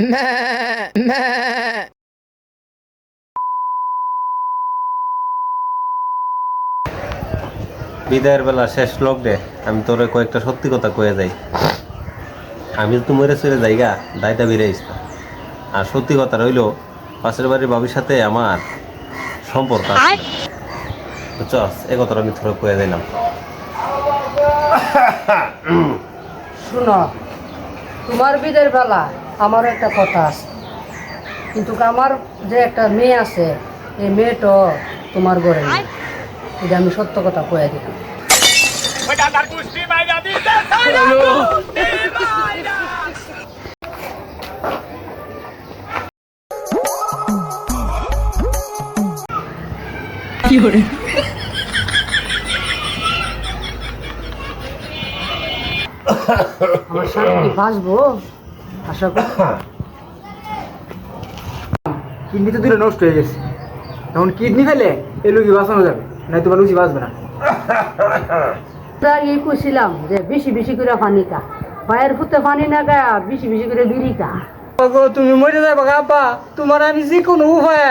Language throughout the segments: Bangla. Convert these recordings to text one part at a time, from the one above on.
বিদায়ের বেলা শেষ লগ্নে আমি তোরে কয়েকটা সত্যি কথা কয়ে যাই। আমি তো মরে চলে যাইগা দায়টা বেরিয়ে না আর সত্যি কথা রইল পাশের বাড়ির বাবির সাথে আমার সম্পর্ক চস এ কথাটা আমি তোরে কয়ে দিলাম। শুনো তোমার বিদের বেলা আমার একটা কথা আছে। কিন্তু আমার যে একটা মেয়ে আছে এই মেয়েটো তোমার ঘরে নেই। এটা আমি সত্য কথা কয়ে দিলাম। আমার বাঁচবো? আশা করি। কিডনি তো দূরে নষ্ট হয়ে গেছে। এখন কিডনি ফেলে এই লুকি বাঁচানো যাবে নাই তোমার লুচি বাঁচবে না। যে বেশি বেশি করে পানি খা পায়ের ফুতে পানি না খা বেশি বেশি করে বিড়ি খা তুমি মরে যাবে তোমার আমি যে কোনো উপায়ে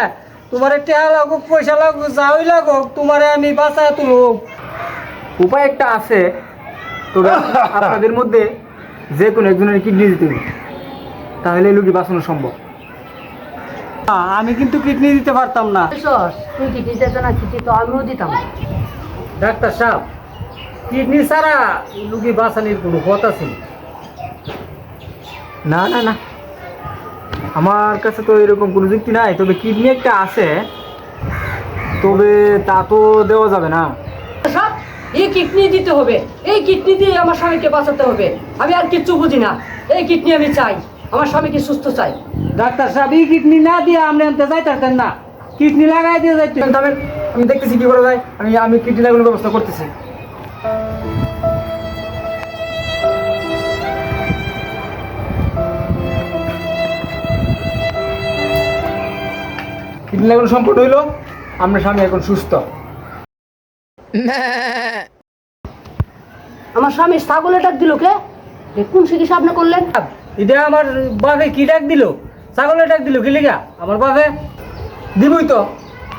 তোমার টেহা লাগুক পয়সা লাগুক লাগুক তোমারে আমি বাঁচায় তুলো উপায় একটা আছে তবে আপনাদের মধ্যে যে কোনো একজনের কিডনি দিতে হবে। তাহলে লুকি বাঁচানো সম্ভব। আমি কিন্তু কিডনি দিতে পারতাম না। তুই দিতে না কি তো আমিও দিতাম। ডাক্তার সাহেব কিডনি ছাড়া রুগী বাঁচানোর কোনো পথ আছে? না না না। আমার কাছে তো এরকম কোনো যুক্তি নাই তবে কিডনি একটা আছে। তবে তা তো দেওয়া যাবে না। এই কিডনি দিতে হবে। এই কিডনি দিয়ে আমার স্বামীকে বাঁচাতে হবে। আমি আর কিচ্ছু বুঝি না। এই কিডনি আমি চাই। আমার স্বামীকে সুস্থ চাই। ডাক্তার সাহেব এই কিডনি না দিয়ে আপনি আনতে যাইতেন না। কিডনি লাগাই দিয়ে যাইতে আমি আমি দেখতেছি কি করে যায়। আমি আমি কিডনি লাগানোর ব্যবস্থা করতেছি। কিডনি লাগানো সম্পূর্ণ হইল। আপনার স্বামী এখন সুস্থ। আমার স্বামী ছাগলে ডাক দিল কে? কোন চিকিৎসা আপনি করলেন? এটা আমার বাপে কি ডাক দিল? ছাগলের ডাক দিল কি লিগা? আমার বাপে দিবই তো।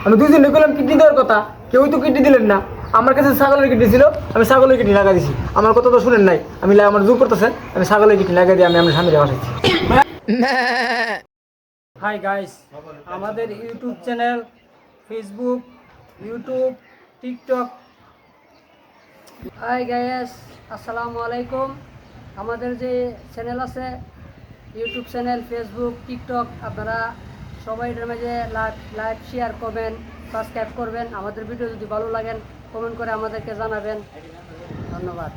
আমি দুজনে করলাম কিডনি দেওয়ার কথা। কেউই তো কিডনি দিলেন না। আমার কাছে ছাগলের কিডনি ছিল আমি ছাগলের কিডনি লাগা দিছি। আমার কথা তো শুনেন নাই। আমি লা- আমার জোর করতেছে আমি ছাগলের কিডনি লাগাই দিয়ে আমি আমার স্বামীর বাসাইছি হাই গাইস আমাদের YouTube channel Facebook YouTube TikTok hi guys আসসালামু আলাইকুম। আমাদের যে চ্যানেল আছে ইউটিউব চ্যানেল ফেসবুক টিকটক আপনারা সবাই এটার মাঝে লাইভ লাইভ শেয়ার করবেন সাবস্ক্রাইব করবেন। আমাদের ভিডিও যদি ভালো লাগেন কমেন্ট করে আমাদেরকে জানাবেন। ধন্যবাদ।